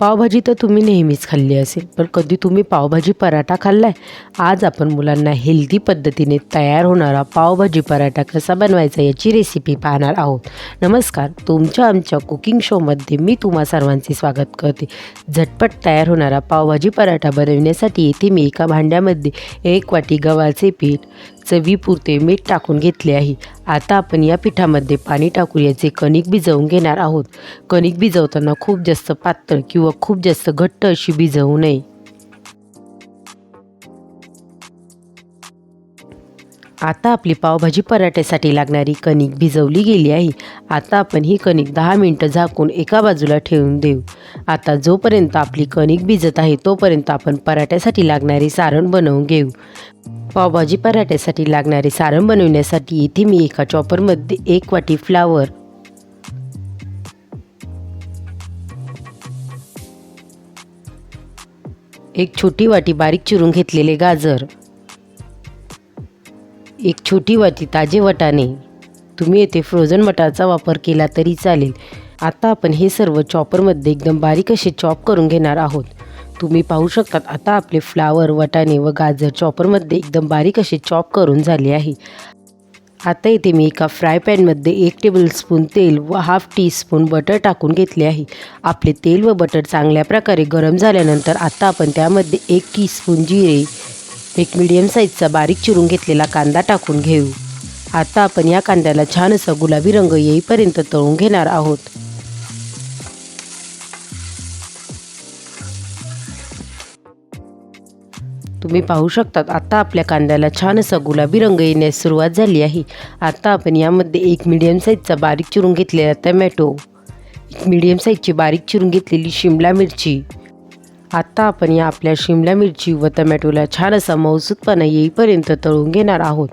पावभाजी तर तुम्ही नेहमीच खाल्ली असेल पण कधी तुम्ही पावभाजी पराठा खाल्लाय? आज आपण मुलांना हेल्दी पद्धतीने तयार होणारा पावभाजी पराठा कसा बनवायचा याची रेसिपी पाहणार आहोत. नमस्कार तुमच्या आमच्या कुकिंग शोमध्ये मी तुम्हा सर्वांचे स्वागत करते. झटपट तयार होणारा पावभाजी पराठा बनवण्यासाठी येथे मी एका भांड्यामध्ये एक वाटी गव्हाचे पीठ चवीपुरते मीठ टाकून घेतले आहे. आता आपण या पिठामध्ये पाणी टाकून याचे कणिक भिजवून घेणार आहोत. कणिक भिजवताना खूप जास्त पातळ किंवा खूप जास्त घट्ट अशी भिजवू नये. आता आपली पावभाजी पराठ्यासाठी लागणारी कणिक भिजवली गेली आहे. आता आपण ही कणिक दहा मिनटं झाकून एका बाजूला ठेवून देऊ. आता जोपर्यंत आपली कणिक भिजत आहे तोपर्यंत आपण पराठ्यासाठी लागणारे सारण बनवून घेऊ. पावभाजी पराठ्यासाठी लागणारे सारण बनवण्यासाठी इथे मी एका चॉपरमध्ये एक वाटी फ्लावर एक छोटी वाटी बारीक चिरून घेतलेले गाजर एक छोटी वाटी ताजे वटाणे. तुम्ही येथे फ्रोझन मटारचा वापर केला तरी चालेल. आता आपण हे सर्व चॉपरमध्ये एकदम बारीक असे चॉप करून घेणार आहोत. तुम्ही पाहू शकतात आता आपले फ्लावर वटाणे व गाजर चॉपरमध्ये एकदम बारीक असे चॉप करून झाले आहे. आता इथे मी एका फ्राय पॅनमध्ये एक टेबलस्पून तेल व हाफ टी स्पून बटर टाकून घेतले आहे. आपले तेल व बटर चांगल्या प्रकारे गरम झाल्यानंतर आता आपण त्यामध्ये एक टीस्पून जिरे एक मीडियम साईजचा बारीक चिरून घेतलेला कांदा टाकून घेऊ. आता आपण या कांद्याला छान असा गुलाबी रंग येईपर्यंत तळून घेणार आहोत. तुम्ही पाहू शकतात आता आपल्या कांद्याला छान असा गुलाबी रंग येण्यास सुरुवात झाली आहे. आता आपण यामध्ये एक मीडियम साईजचा बारीक चिरून घेतलेला टमॅटो एक मीडियम साईजची बारीक चिरून घेतलेली शिमला मिरची आत्ता आपण या आपल्या शिमला मिरची व टमॅटोला छान असा मौसूदपणा येईपर्यंत तळून घेणार आहोत.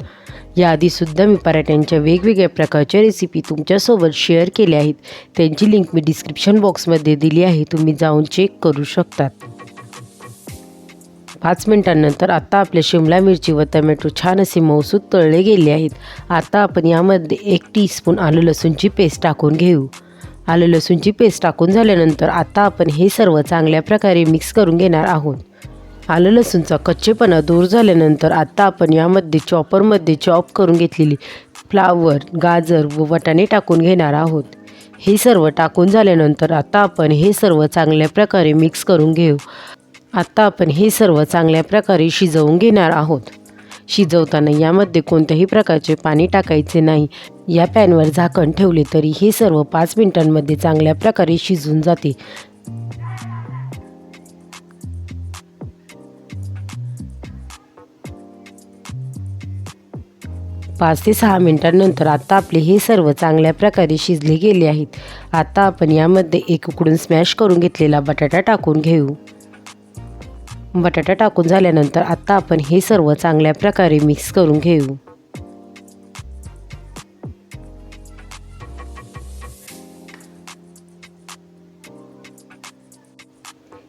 याआधीसुद्धा मी पराठ्यांच्या वेगवेगळ्या प्रकारच्या रेसिपी तुमच्यासोबत शेअर केल्या आहेत. त्यांची लिंक मी डिस्क्रिप्शन बॉक्समध्ये दिली आहे. तुम्ही जाऊन चेक करू शकतात. पाच मिनिटांनंतर आत्ता आपल्या शिमला मिरची व टमॅटो छान असे मौसूद तळले गेले आहेत. आता आपण यामध्ये एक टीस्पून आलं लसूणची पेस्ट टाकून घेऊ. आलं लसूणची पेस्ट टाकून झाल्यानंतर आता आपण हे सर्व चांगल्या प्रकारे मिक्स करून घेणार आहोत. आलं लसूणचा कच्चेपणा दूर झाल्यानंतर आत्ता आपण यामध्ये चॉपरमध्ये चॉप करून घेतलेली फ्लावर गाजर व वटाणे टाकून घेणार आहोत. हे सर्व टाकून झाल्यानंतर आता आपण हे सर्व चांगल्या प्रकारे मिक्स करून घेऊ. आत्ता आपण हे सर्व चांगल्या प्रकारे शिजवून घेणार आहोत. शिजवताना यामध्ये कोणत्याही प्रकारचे पाणी टाकायचे नाही. या पॅनवर झाकण ठेवले तरी हे सर्व पाच मिनिटांमध्ये चांगल्या प्रकारे शिजून जाते. पाच ते सहा मिनिटांनंतर आता आपले हे सर्व चांगल्या प्रकारे शिजले गेले आहेत. आता आपण यामध्ये एक उकडून स्मॅश करून घेतलेला बटाटा टाकून घेऊ. बटाटा टाकून झाल्यानंतर आत्ता आपण हे सर्व चांगल्या प्रकारे मिक्स करून घेऊ.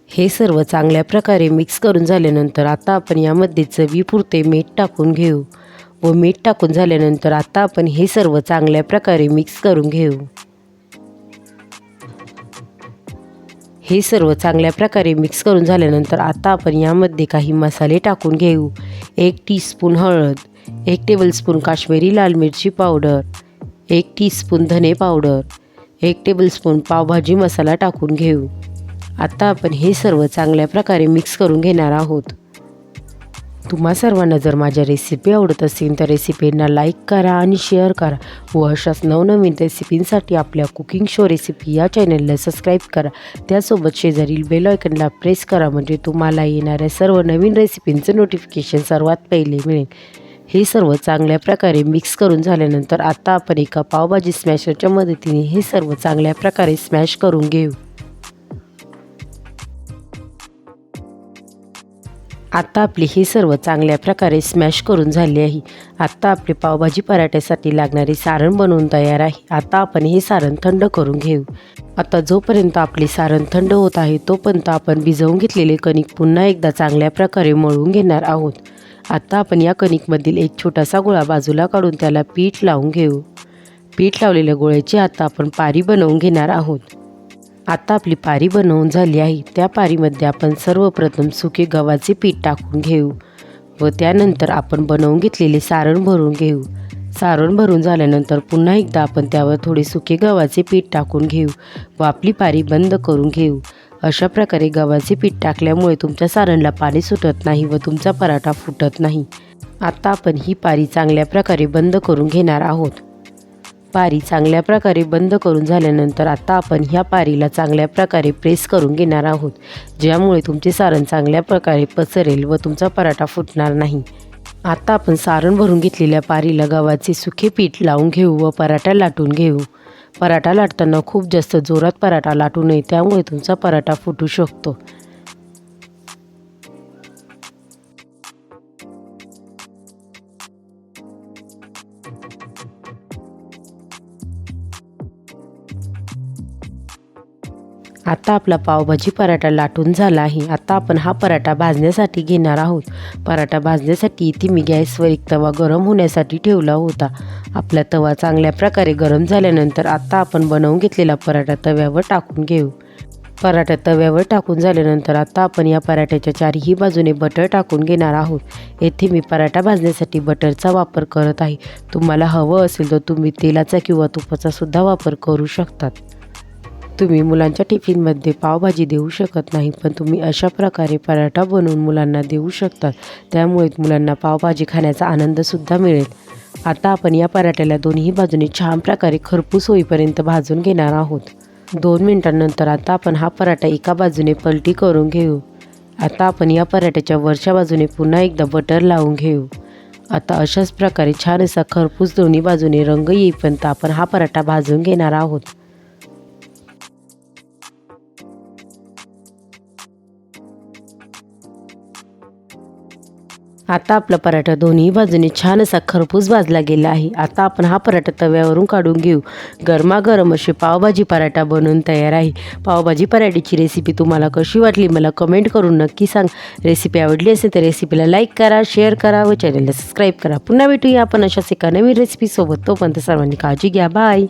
हे सर्व चांगल्या प्रकारे मिक्स करून झाल्यानंतर आता आपण यामध्ये चवीपुरते मीठ टाकून घेऊ. व मीठ टाकून झाल्यानंतर आता आपण हे सर्व चांगल्या प्रकारे मिक्स करून घेऊ. हे सर्व चांगल्या प्रकारे मिक्स करून झाल्यानंतर आता आपण यामध्ये काही मसाले टाकून घेऊ. एक टीस्पून हळद एक टेबलस्पून काश्मीरी लाल मिरची पावडर एक टीस्पून धने पावडर एक टेबलस्पून पावभाजी मसाला टाकून घेऊ. आता आपण हे सर्व चांगल्या प्रकारे मिक्स करून घेणार आहोत. तुम्हा सर्वांना जर माझ्या रेसिपी आवडत असेल तर रेसिपींना लाईक करा आणि शेअर करा. व अशाच नवनवीन रेसिपींसाठी आपल्या कुकिंग शो रेसिपी या चॅनलला सबस्क्राईब करा. त्यासोबत शेजारील बेल आयकनला प्रेस करा म्हणजे तुम्हाला येणाऱ्या सर्व नवीन रेसिपींचं नोटिफिकेशन सर्वात पहिले मिळेल. हे सर्व चांगल्या प्रकारे मिक्स करून झाल्यानंतर आता आपण एका पावभाजी स्मॅशरच्या मदतीने हे सर्व चांगल्या प्रकारे स्मॅश करून घेऊ. आता आपली हे सर्व चांगल्या प्रकारे स्मॅश करून झाले आहे. आत्ता आपली पावभाजी पराठ्यासाठी लागणारे सारण बनवून तयार आहे. आता आपण हे सारण थंड करून घेऊ. आता जोपर्यंत आपले सारण थंड होत आहे तोपर्यंत आपण भिजवून घेतलेले कणिक पुन्हा एकदा चांगल्या प्रकारे मळून घेणार आहोत. आत्ता आपण या कणिकमधील एक छोटासा गोळा बाजूला काढून त्याला पीठ लावून घेऊ. पीठ लावलेल्या गोळ्याची आता आपण पारी बनवून घेणार आहोत. आता आपली पारी बनवून झाली आहे. त्या पारीमध्ये आपण सर्वप्रथम सुके गव्हाचे पीठ टाकून घेऊ व त्यानंतर आपण बनवून घेतलेले सारण भरून घेऊ. सारण भरून झाल्यानंतर पुन्हा एकदा आपण त्यावर थोडे सुके गव्हाचे पीठ टाकून घेऊ व आपली पारी बंद करून घेऊ. अशा प्रकारे गव्हाचे पीठ टाकल्यामुळे तुमच्या सारणला पाणी सुटत नाही व तुमचा पराठा फुटत नाही. आता आपण ही पारी चांगल्या प्रकारे बंद करून घेणार आहोत. पारी चांगल्या प्रकारे बंद करून झाल्यानंतर आता आपण ह्या पारीला चांगल्या प्रकारे प्रेस करून घेणार आहोत ज्यामुळे तुमचे सारण चांगल्या प्रकारे पसरेल व तुमचा पराठा फुटणार नाही. आता आपण सारण भरून घेतलेल्या पारीला गव्हाचे सुखे पीठ लावून घेऊ व पराठा लाटून घेऊ. पराठा लाटताना खूप जास्त जोरात पराठा लाटू नये त्यामुळे तुमचा पराठा फुटू शकतो. आता आपला पावभाजी पराठा लाटून झाला आहे. आता आपण हा पराठा भाजण्यासाठी घेणार आहोत. पराठा भाजण्यासाठी इथे मी गॅसवर एक तवा गरम होण्यासाठी ठेवला होता. आपला तवा चांगल्या प्रकारे गरम झाल्यानंतर आता आपण बनवून घेतलेला पराठा तव्यावर टाकून घेऊ. पराठा तव्यावर टाकून झाल्यानंतर आता आपण या पराठ्याच्या चारही बाजूने बटर टाकून घेणार आहोत. येथे मी पराठा भाजण्यासाठी बटरचा वापर करत आहे. तुम्हाला हवं असेल तर तुम्ही तेलाचा किंवा तुपाचा सुद्धा वापर करू शकतात. तुम्ही मुलांच्या टिफिनमध्ये पावभाजी देऊ शकत नाही पण तुम्ही अशा प्रकारे पराठा बनवून मुलांना देऊ शकतात त्यामुळे मुलांना पावभाजी खाण्याचा आनंदसुद्धा मिळेल. आता आपण या पराठ्याला दोन्ही बाजूने छान प्रकारे खरपूस होईपर्यंत भाजून घेणार आहोत. दोन मिनिटांनंतर आता आपण हा पराठा एका बाजूने पलटी करून घेऊ. आता आपण या पराठ्याच्या वरच्या बाजूने पुन्हा एकदा बटर लावून घेऊ. आता अशाच प्रकारे छान असा खरपूस दोन्ही बाजूने रंग येईपर्यंत आपण हा पराठा भाजून घेणार आहोत. आता आपला पराठा दोन्ही बाजूने छान असा खरपूस भाजला गेला आहे. आता आपण हा पराठा तव्यावरून काढून घेऊ. गरमागरम असे पावभाजी पराठा बनवून तयार आहे. पावभाजी पराठ्याची रेसिपी तुम्हाला कशी वाटली मला कमेंट करून नक्की सांग. रेसिपी आवडली असेल तर रेसिपीला लाईक करा शेअर करा व चॅनलला सबस्क्राईब करा. पुन्हा भेटूया आपण अशाच एका नवीन रेसिपीसोबत तोपर्यंत सर्वांनी काळजी घ्या. बाय